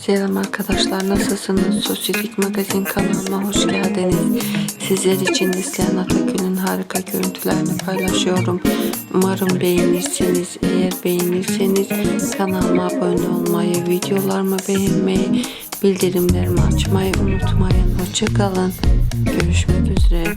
Selam arkadaşlar nasılsınız? Sosyetik Magazin kanalıma hoş geldiniz. Sizler için Neslihan Atakül'ün harika görüntülerini paylaşıyorum. Umarım beğenirsiniz. Eğer beğenirseniz kanalıma abone olmayı, videolarımı beğenmeyi, bildirimlerimi açmayı unutmayın. Hoşçakalın. Görüşmek üzere.